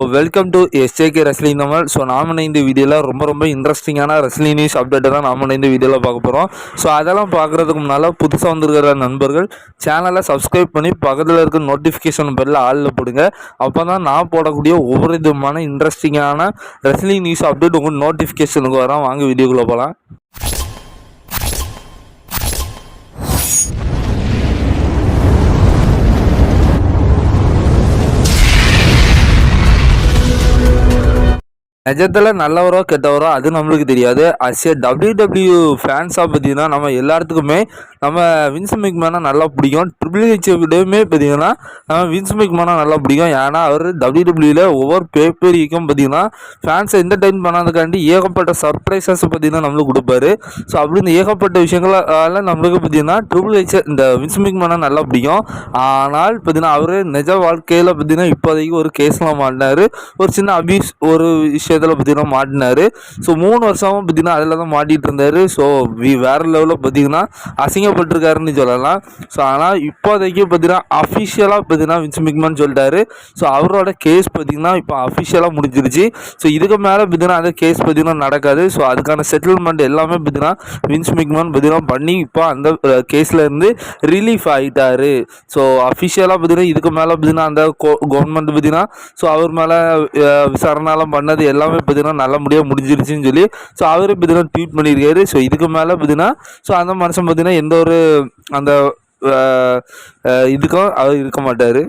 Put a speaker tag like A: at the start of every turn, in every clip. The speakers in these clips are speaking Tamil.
A: Welcome to SJK wrestling Tamil so நாம இந்த வீடியோவில் ரொம்ப ரொம்ப இன்ட்ரெஸ்டிங்கான ரெஸ்லிங் நியூஸ் அப்டேட்டை தான் நாம இந்த வீடியோவில் பார்க்க போகிறோம் ஸோ அதெல்லாம் பார்க்குறதுக்கு முன்னால் புதுசாக வந்திருக்கிற நண்பர்கள் சேனலை சப்ஸ்கிரைப் பண்ணி பக்கத்தில் இருக்க நோட்டிஃபிகேஷன் பெல்ல ஆளில் போடுங்க. அப்போ தான் நான் போடக்கூடிய ஒவ்வொரு விதமான இன்ட்ரெஸ்டிங்கான ரெஸ்லிங் நியூஸ் அப்டேட் உங்கள் நோட்டிஃபிகேஷனுக்கு வரோம் வாங்க வீடியோக்குள்ளே போகலாம் நிஜத்தில் நல்லவரோ கெட்டவரோ அது நம்மளுக்கு தெரியாது. அஸ் ஏ டபிள்யூ டபிள்யூ ஃபேன்ஸாக பார்த்தீங்கன்னா நம்ம எல்லாத்துக்குமே நம்ம வின்ஸ் மேனா நல்லா பிடிக்கும். ட்ரிபிள் ஹெச் விடவுமே பார்த்தீங்கன்னா நம்ம வின்ஸ் மேனா நல்லா பிடிக்கும். ஏன்னா அவர் டபிள்யூ டபிள்யூவில் ஒவ்வொரு பேப்பரிக்கும் பார்த்தீங்கன்னா ஃபேன்ஸை என்டர்டைன் பண்ணாதக்காண்டி ஏகப்பட்ட சர்ப்ரைசஸ் பார்த்தீங்கன்னா நம்மளுக்கு கொடுப்பாரு. ஸோ அப்படின்னு ஏகப்பட்ட விஷயங்களால் நம்மளுக்கு பார்த்தீங்கன்னா ட்ரிபிள் ஹெச் இந்த வின்ஸ் மேனா நல்லா பிடிக்கும். ஆனால் பார்த்தீங்கன்னா அவர் நிஜ வாழ்க்கையில் பார்த்தீங்கன்னா இப்போதைக்கு ஒரு கேஸ்லாம் மாட்டினார் ஒரு சின்ன அபியூஸ் ஒரு விஷயம் விஷயத்தில் பார்த்திங்கன்னா மாட்டினார். ஸோ மூணு வருஷமும் பார்த்தீங்கன்னா அதில் தான் மாட்டிகிட்டு இருந்தார். ஸோ வேறு லெவலில் பார்த்தீங்கன்னா அசிங்கப்பட்டிருக்காருன்னு சொல்லலாம். ஸோ ஆனால் இப்போதைக்கு பார்த்திங்கன்னா அஃபிஷியலாக பார்த்திங்கன்னா வின்ஸ் மிக்மன் சொல்லிட்டாரு. ஸோ அவரோட கேஸ் பார்த்தீங்கன்னா இப்போ அஃபிஷியலாக முடிஞ்சிருச்சு. ஸோ இதுக்கு மேலே பார்த்திங்கன்னா அந்த கேஸ் பார்த்தீங்கன்னா நடக்காது. ஸோ அதுக்கான செட்டில்மெண்ட் எல்லாமே பார்த்திங்கன்னா வின்ஸ் மிக்மன் பார்த்தீங்கன்னா பண்ணி இப்போ அந்த கேஸ்லேருந்து ரிலீஃப் ஆகிட்டார் ஸோ அஃபிஷியலாக பார்த்திங்கன்னா இதுக்கு மேலே பார்த்திங்கன்னா அந்த கவர்மெண்ட் பார்த்தீங்கன்னா ஸோ அவர் மேலே விசாரணைலாம் பண்ணது எல்லாம் எல்லாமே பார்த்தீங்கன்னா நல்ல முடியாக முடிஞ்சிருச்சுன்னு சொல்லி ஸோ அவரே பார்த்தீங்கன்னா ட்வீட் பண்ணியிருக்காரு. ஸோ இதுக்கு மேலே பார்த்தீங்கன்னா ஸோ அந்த மனுஷன் பார்த்தீங்கன்னா எந்த ஒரு அந்த இதுக்கும் அவர் இருக்க மாட்டார்.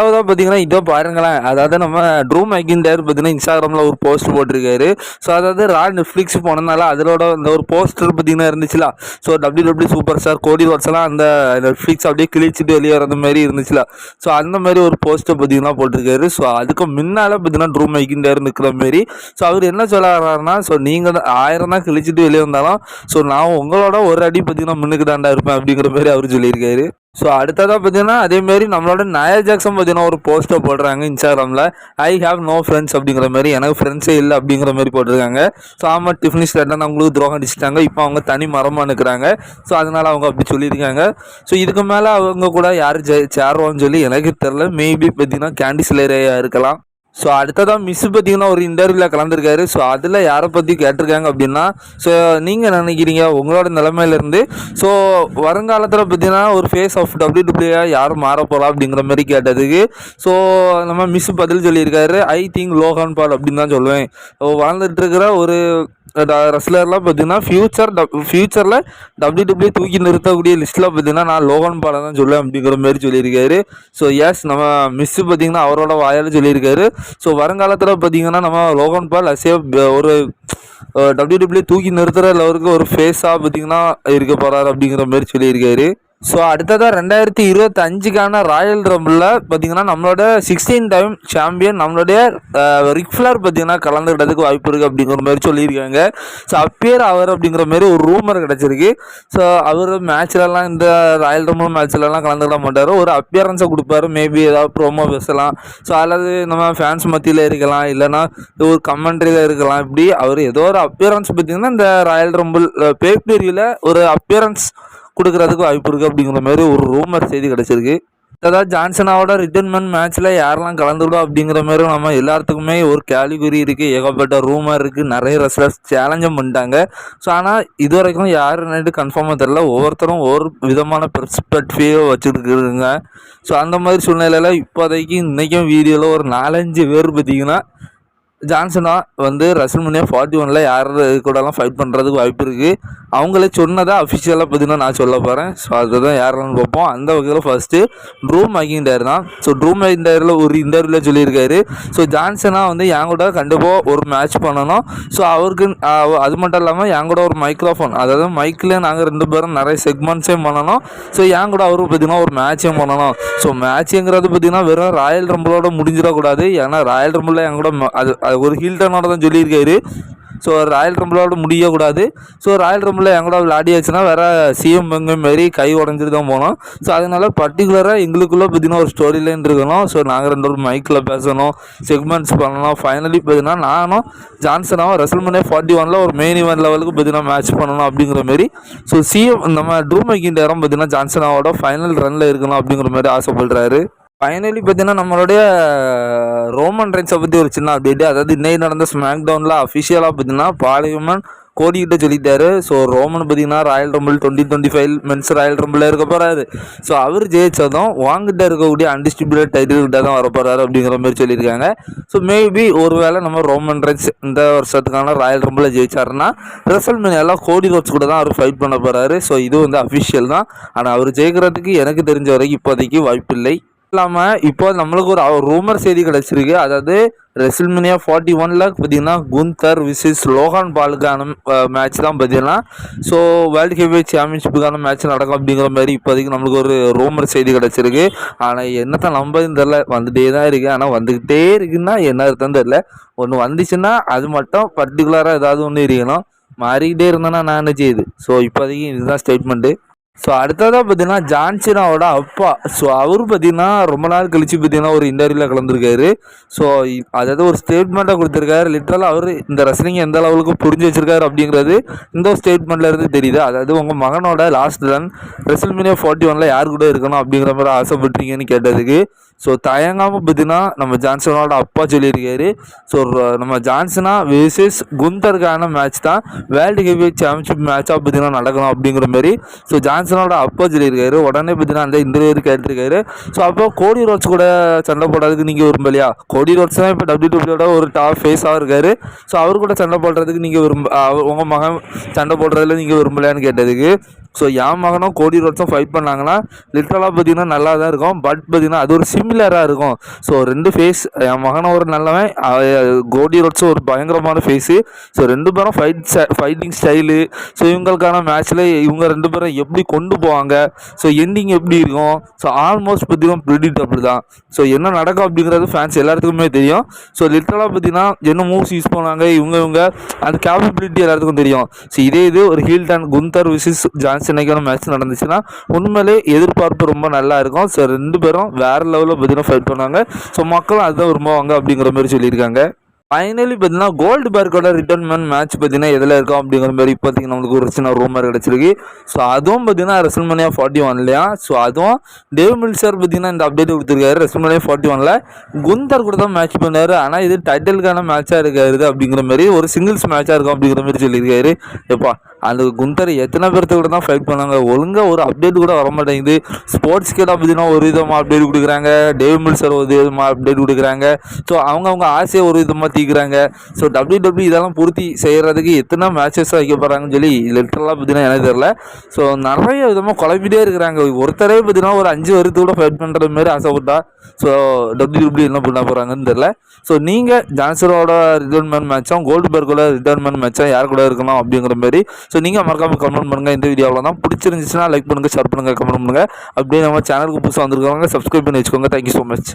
A: அதாவது பார்த்தீங்கன்னா இதோ பாருங்களேன். அதாவது நம்ம ட்ரூ மைக்கின்டர் பார்த்தீங்கன்னா இன்ஸ்டாகிராமில் ஒரு போஸ்ட் போட்டிருக்காரு. ஸோ அதாவது ரா நெட்ஃப்ளிக்ஸ் போனதுனால அதோட அந்த ஒரு போஸ்டர் பார்த்தீங்கன்னா இருந்துச்சுல. So W W super star Cody வாட்ஸ்லாம் அந்த நெட்ஃப்ளிக்ஸ் அப்படியே கிழிச்சிட்டு வெளியே வர மாதிரி இருந்துச்சுல. ஸோ அந்த மாதிரி ஒரு போஸ்ட்டை பார்த்தீங்கன்னா போட்டிருக்காரு. ஸோ அதுக்கு முன்னால் பார்த்தீங்கன்னா ட்ரூ மைக்கின்டர் நிற்கிற மாரி ஸோ அவர் என்ன சொல்ல வர்றாருன்னா ஸோ நீங்கள் ஆயிரம் தான் கிழிச்சிட்டு வெளியே வந்தாலும் ஸோ நான் உங்களோட ஒரு அடி பார்த்தீங்கன்னா முன்னுக்கு தாண்டா இருப்பேன் அப்படிங்கிற மாதிரி அவர் சொல்லியிருக்காரு. ஸோ அடுத்ததாக பார்த்தீங்கன்னா அதேமாரி நம்மளோட நயா ஜாக்சன் பார்த்தீங்கன்னா ஒரு போஸ்ட்டை போடுறாங்க இன்ஸ்டாகிராமில் ஐ ஹாவ் நோ ஃப்ரெண்ட்ஸ் அப்படிங்கிற மாதிரி எனக்கு ஃப்ரெண்ட்ஸே இல்லை அப்படிங்கிற மாதிரி போட்டிருக்காங்க. ஸோ ஆமாம் டிஃபனி ஸ்டேட்டன் அவங்களுக்கு துரோகம் அடிச்சிட்டாங்க. இப்போ அவங்க தனி மரமாக நிற்கிறாங்க ஸோ அதனால் அவங்க அப்படி சொல்லியிருக்காங்க. ஸோ இதுக்கு மேலே அவங்க கூட யார் சேருவான்னு சொல்லி எனக்கு தெரில மேபி பார்த்தீங்கன்னா கேண்டி இருக்கலாம். ஸோ அடுத்ததாக மிஸ் பார்த்தீங்கன்னா ஒரு இன்டர்வியூவில் கலந்துருக்காரு. ஸோ அதில் யாரை பற்றி கேட்டிருக்காங்க அப்படின்னா ஸோ நீங்கள் நினைக்கிறீங்க உங்களோட நிலமையிலேருந்து ஸோ வருங்காலத்தில் பார்த்தீங்கன்னா ஒரு ஃபேஸ் ஆஃப் டபிள்யூ டபிள்யூ யார் மாற போகலாம் அப்படிங்கிற மாதிரி கேட்டதுக்கு ஸோ நம்ம மிஸ் பதில் சொல்லியிருக்காரு. ஐ திங்க் லோகான் பால் அப்படின்னு தான் சொல்லுவேன். வாழ்ந்துட்டு இருக்கிற ஒரு ரெஸ்லர்லாம் பார்த்தீங்கன்னா ஃப்யூச்சர் ஃப்யூச்சரில் டபிள்யூ டபிள்யூ தூக்கி நிறுத்தக்கூடிய லிஸ்ட்டில் பார்த்தீங்கன்னா நான் லோகன் பாலை தான் சொல்லுவேன் அப்படிங்கிற மாதிரி சொல்லியிருக்காரு. ஸோ எஸ் நம்ம மிஸ்ஸு பார்த்தீங்கன்னா அவரோட வாயால் சொல்லியிருக்காரு. ஸோ வருங்காலத்தில் பார்த்தீங்கன்னா நம்ம லோகன் பால் அசே ஒரு டபிள்யூ டபிள்யூ தூக்கி நிறுத்துகிற லெவலுக்கு ஒரு ஃபேஸாக பார்த்தீங்கன்னா இருக்க போகிறாரு அப்படிங்கிற மாதிரி சொல்லியிருக்காரு. ஸோ அடுத்ததாக ரெண்டாயிரத்தி இருபத்தஞ்சுக்கான ராயல் ரம்பிளில் பார்த்தீங்கன்னா நம்மளோட சிக்ஸ்டீன் டைம் சாம்பியன் நம்மளுடைய ரிக்ஃப்ளர் பார்த்தீங்கன்னா கலந்துக்கிட்டதுக்கு வாய்ப்பு இருக்குது அப்படிங்கிற மாதிரி சொல்லியிருக்காங்க. ஸோ அப்பியர் அவர் அப்படிங்கிற மாதிரி ஒரு ரூமர் கிடச்சிருக்கு. ஸோ அவர் மேட்ச்லலாம் இந்த ராயல் ரம்பிள் மேட்ச்லலாம் கலந்துக்கிட மாட்டார். ஒரு அப்பியரன்ஸை கொடுப்பாரு. மேபி ஏதாவது ப்ரோமோ பேசலாம். ஸோ அல்லது நம்ம ஃபேன்ஸ் மத்தியில் இருக்கலாம். இல்லைனா ஒரு கமெண்ட்ரியில் இருக்கலாம். இப்படி அவர் ஏதோ ஒரு அப்பியரன்ஸ் பார்த்தீங்கன்னா இந்த ராயல் ரம்பிள் பேப்பரியில் ஒரு அப்பியரன்ஸ் கொடுக்குறதுக்கு வாய்ப்பு இருக்குது அப்படிங்கிற மாதிரி ஒரு ரூமர் செய்தி கிடச்சிருக்கு. அதாவது ஜான்சனாவோட ரிட்டர்ன்மெண்ட் மேட்ச்சில் யாரெல்லாம் கலந்துவிடும் அப்படிங்கிற மாதிரி நம்ம எல்லாத்துக்குமே ஒரு கேலிகுரி இருக்குது ஏகப்பட்ட ரூமர் இருக்குது நிறைய ரெஸ்லர்ஸ் சேலஞ்சும் பண்ணிட்டாங்க. ஸோ ஆனால் இது வரைக்கும் யாருன்னு கன்ஃபார்மாக தெரில ஒவ்வொருத்தரும் ஒவ்வொரு விதமான பெர்ஸ்பெக்டிவ் வச்சுருக்குறதுங்க ஸோ அந்த மாதிரி சூழ்நிலையில் இப்போதைக்கு இன்றைக்கும் வீடியோவில் ஒரு நாலஞ்சு பேர் பார்த்தீங்கன்னா ஜான்சனா வந்து ரசல்மனியா ஃபார்ட்டி ஒனில் யார் கூடலாம் ஃபைட் பண்ணுறதுக்கு வாய்ப்பு இருக்குது அவங்களே சொன்னதை அஃபிஷியலாக பார்த்தீங்கன்னா நான் சொல்ல போகிறேன் ஸோ அதுதான் யாரெல்லாம் பார்ப்போம். அந்த வகையில் ஃபஸ்ட்டு ட்ரூ மைக்கிண்டர் தான். ஸோ ட்ரூ மைக்கிண்டரில் ஒரு இன்டர்வியூவில் சொல்லியிருக்காரு. ஸோ ஜான்சனா வந்து என் கூட கண்டிப்பாக ஒரு மேட்ச் பண்ணணும். ஸோ அவருக்கு அது மட்டும் இல்லாமல் என் கூட ஒரு மைக்ரோஃபோன் அதாவது மைக்கில் நாங்கள் ரெண்டு பேரும் நிறைய செக்மெண்ட்ஸையும் பண்ணணும். ஸோ என் கூட அவருக்கு பார்த்தீங்கன்னா ஒரு மேட்சையும் பண்ணணும். ஸோ மேட்சுங்கிறது பார்த்தீங்கன்னா வெறும் ராயல் ரம்பிளோட முடிஞ்சிடக்கூடாது. ஏன்னா ராயல் ரம்பிளில் என் கூட அது ஒரு ஹில்டனோட தான் சொல்லியிருக்காரு. ஸோ ராயல் ரம்பிளோட முடியக்கூடாது. ஸோ ராயல் ரம்பிளில் எங்கூட விளையாடியாச்சுன்னா வேறு சிஎம் எங்கே மாரி கை உடஞ்சிட்டு தான் போனோம். ஸோ அதனால் பர்டிகுலராக எங்களுக்குள்ளே பார்த்தீங்கன்னா ஒரு ஸ்டோரி லைன் இருக்கணும். ஸோ நாங்கள் ரெண்டு பேரும் மைக்கில் பேசணும் செக்மெண்ட்ஸ் பண்ணணும். ஃபைனலி பார்த்தீங்கன்னா நானும் ஜான்சனாவும் ரெசல்மனே ஃபார்ட்டி ஒனில் ஒரு மெயின் இவன் லெவலுக்கு பார்த்தீங்கன்னா மேட்ச் பண்ணணும் அப்படிங்கிற மாரி ஸோ சிஎம் நம்ம ட்ரூ மேக்கிங் நேரம் பார்த்தீங்கன்னா ஜான்சனாவோட ஃபைனல் ரனில் இருக்கணும் அப்படிங்கிற மாதிரி ஆசைப்படுறாரு. ஃபைனலி பார்த்தீங்கன்னா நம்மளுடைய ரோமன் ரைன்ஸை பற்றி ஒரு சின்ன அப்டேட் அதாவது இன்னைக்கு நடந்த ஸ்மாக் டவுனில் அஃபிஷியலாக பார்த்தீங்கன்னா பாலிமன் கோடிக்கிட்ட சொல்லிட்டாரு. ஸோ ரோமன் பார்த்தீங்கன்னா royal rumble twenty twenty five men's royal rumble இருக்க போகிறாரு ஸோ அவர் ஜெயிச்சதும் வாங்கிட்ட இருக்கக்கூடிய அன்டிஸ்ட்ரிபியூட்டட் டைட்டில் கிட்ட தான் வரப்போகிறாரு அப்படிங்கிற மாதிரி சொல்லியிருக்காங்க. ஸோ மேபி ஒரு வேளை நம்ம ரோமன் ரைன்ஸ் இந்த வருஷத்துக்கான ராயல் ரம்பிளை ஜெயிச்சாருன்னா ரெசல் எல்லாம் கோடி ரோட்ஸ் கூட தான் அவர் ஃபைட் பண்ண போகிறாரு ஸோ இது வந்து அஃபிஷியல் தான். ஆனால் அவர் ஜெயிக்கிறதுக்கு எனக்கு தெரிஞ்ச வரைக்கும் இப்போதைக்கு வாய்ப்பில்லை. இல்லாமல் இப்போ நம்மளுக்கு ஒரு ரூமர் செய்தி கிடச்சிருக்கு. அதாவது ரெசில்மினியா ஃபார்ட்டி ஒனில் பார்த்தீங்கன்னா குந்தர் விசிஸ் லோகான் பாலுக்கான மேட்ச் தான் பார்த்தீங்கன்னா ஸோ வேர்ல்டு ஹெவி சாம்பியன்ஷிப்புக்கான மேட்ச் நடக்கும் அப்படிங்கிற மாதிரி இப்போதைக்கு நம்மளுக்கு ஒரு ரூமர் செய்தி கிடச்சிருக்கு. ஆனால் என்னத்தான் நம்பதுன்னு தெரில வந்துகிட்டே தான் இருக்குது ஆனால் வந்துக்கிட்டே இருக்குன்னா என்ன அர்த்தம் தெரில ஒன்று வந்துச்சுன்னா அது மட்டும் பர்டிகுலராக ஏதாவது ஒன்று இருக்கணும் மாறிக்கிட்டே இருந்தேன்னா நான் என்ன செய்யுது ஸோ இப்போதைக்கு இதுதான் ஸ்டேட்மெண்ட்டு ஸோ அடுத்ததாக பார்த்தீங்கன்னா ஜான்சினாவோட அப்பா. ஸோ அவர் பார்த்தீங்கன்னா ரொம்ப நாள் கழித்து பார்த்தீங்கன்னா ஒரு இன்டர்வியூவில் கலந்துருக்காரு. ஸோ அதாவது ஒரு ஸ்டேட்மெண்ட்டாக கொடுத்துருக்காரு. லிட்ரலாக அவர் இந்த ரெஸ்லிங் எந்த அளவுக்கு புரிஞ்சு வச்சிருக்காரு அப்படிங்கிறது இந்த ஸ்டேட்மெண்ட்ல இருந்து தெரியுது. அதாவது உங்கள் மகனோட லாஸ்ட் ரன் ரெசில்மினியா ஃபார்ட்டி ஒனில் யார் கூட இருக்கணும் அப்படிங்கிற மாதிரி ஆசைப்பட்டிருக்கீங்கன்னு கேட்டதுக்கு ஸோ தயங்காமல் பார்த்தீங்கன்னா நம்ம ஜான்சனோட அப்பா சொல்லியிருக்காரு. ஸோ நம்ம ஜான்சனா வேர்சஸ் குந்தருக்கான மேட்ச் தான் வேர்ல்டு ஹெவி சாம்பியன்ஷிப் மேட்சாக பார்த்தீங்கன்னா நடக்கணும் அப்படிங்கிற மாதிரி ஸோ ஜான்சனோட அப்பா சொல்லியிருக்காரு. உடனே பார்த்தீங்கன்னா அந்த இன்டர்வியூ கேட்டிருக்காரு. ஸோ அப்போ கோடி ரோட்ஸ் கூட சண்டை போடுறதுக்கு நீங்கள் விரும்ப இல்லையா கோடி ரோட்ஸ் தான் இப்போ டபிள்யூ டபிள்யூட ஒரு டாப் ஃபேஸாக இருக்காரு. ஸோ அவர் கூட சண்டை போடுறதுக்கு நீங்கள் விரும்ப உங்கள் மகன் சண்டை போடுறதுல நீங்கள் விரும்பலையான்னு கேட்டதுக்கு ஸோ என் மகனும் கோடி ரோட்ஸும் ஃபைட் பண்ணாங்கன்னா லிட்ரலாக பார்த்தீங்கன்னா நல்லா தான் இருக்கும். பட் பார்த்தீங்கன்னா அது ஒரு சிம் சிமிலராக இருக்கும். ஸோ ரெண்டு ஃபேஸ் என் மகனை ஒரு நல்லவன் கோடி ரோட்ஸும் ஒரு பயங்கரமான ஃபேஸு ஸோ ரெண்டு பேரும் ஃபைட் ஃபைட்டிங் ஸ்டைலு ஸோ இவங்களுக்கான மேட்ச்சில் இவங்க ரெண்டு பேரும் எப்படி கொண்டு போவாங்க? ஸோ எண்டிங் எப்படி இருக்கும்? ஸோ ஆல்மோஸ்ட் பார்த்தீங்கன்னா ப்ரிடிக்டபிள் தான். ஸோ என்ன நடக்கும் அப்படிங்கிறது ஃபேன்ஸ் எல்லாத்துக்குமே தெரியும். ஸோ லிட்ரலாக பார்த்தீங்கன்னா என்ன மூவ்ஸ் யூஸ் பண்ணுவாங்க இவங்க இவங்க அந்த கேப்பபிலிட்டி எல்லாத்துக்கும் தெரியும். ஸோ இதே இது ஒரு healed and Gunther versus John match நடந்துச்சுன்னா உண்மையிலே எதிர்பார்ப்பு ரொம்ப நல்லா இருக்கும். ஸோ ரெண்டு பேரும் வேறு லெவலில் பார்த்தீங்கன்னா ஃபைட் பண்ணாங்க ஸோ மக்களும் அதுதான் விரும்புவாங்க அப்படிங்கிற மாதிரி சொல்லியிருக்காங்க. ஃபைனலி பார்த்தீங்கன்னா கோல்டு பேர்க்கோட ரிட்டர்ன்மெண்ட் மேட்ச் பார்த்தீங்கன்னா எதில் இருக்கும் அப்படிங்கிற மாதிரி இப்போதைக்கு நம்மளுக்கு ஒரு சின்ன ரூமர் கிடச்சிருக்கு. ஸோ அதுவும் பார்த்தீங்கன்னா ரெசல்மனியா ஃபார்ட்டி ஒன் இல்லையா? ஸோ அதுவும் டேவ் மில்சர் பார்த்தீங்கன்னா இந்த அப்டேட் கொடுத்துருக்காரு. ரெசல்மனியா ஃபார்ட்டி ஒனில் குந்தர் கூட தான் மேட்ச் பண்ணார். ஆனால் இது டைட்டிலுக்கான மேட்சாக இருக்காரு அப்படிங்கிற மாதிரி ஒரு சிங்கிள்ஸ் மேட்சாக இருக்கும் அப்படிங்கிற மாதிரி சொல்லியிருக்காரு. எப்பா அந்த குண்டர் எத்தனை பேர்த்து கூட தான் ஃபைட் பண்ணாங்க? ஒழுங்காக ஒரு அப்டேட் கூட வர மாட்டேங்குது ஸ்போர்ட்ஸ் கேட்டால் பார்த்தீங்கன்னா ஒரு விதமாக அப்டேட் கொடுக்குறாங்க. டேவ் மில்சர் ஒரு விதமாக அப்டேட் கொடுக்குறாங்க. ஸோ அவங்கவுங்க ஆசையை ஒரு விதமாக தீக்குறாங்க. ஸோ டபிள்யூ டபிள்யூ இதெல்லாம் பூர்த்தி செய்கிறதுக்கு எத்தனை மேட்சஸ் வைக்க போகிறாங்கன்னு சொல்லி லிட்டரலாக பார்த்தீங்கன்னா எனக்கு தெரில ஸோ நிறைய விதமாக குழப்பிட்டே இருக்கிறாங்க. ஒருத்தரே பார்த்தீங்கன்னா ஒரு அஞ்சு வருத்து கூட ஃபைட் பண்ணுற மாதிரி ஆசைப்பட்டா ஸோ டபிள்யூ டபிள்யூ என்ன பண்ண போகிறாங்கன்னு தெரில ஸோ நீங்கள் ஜான்சரோட ரிட்டர்ன்மெண்ட் மேட்சும் கோல்டு பர்க்கோட ரிட்டர்ன்மெண்ட் மேட்சும் யார் கூட இருக்கணும் அப்படிங்கிற மாதிரி ஸோ நீங்கள் மறக்காமல் கமெண்ட் பண்ணுங்கள் இந்த வீடியோவில் தான் பிடிச்சிருந்துச்சுன்னா லைக் பண்ணுங்கள் ஷேர் பண்ணுங்கள் கமெண்ட் பண்ணுங்கள் அப்படியே நம்ம சேனலுக்கு புதுசாக வந்துருக்காங்க சப்ஸ்கிரைப் பண்ணி வச்சுக்கோங்க. Thank you so much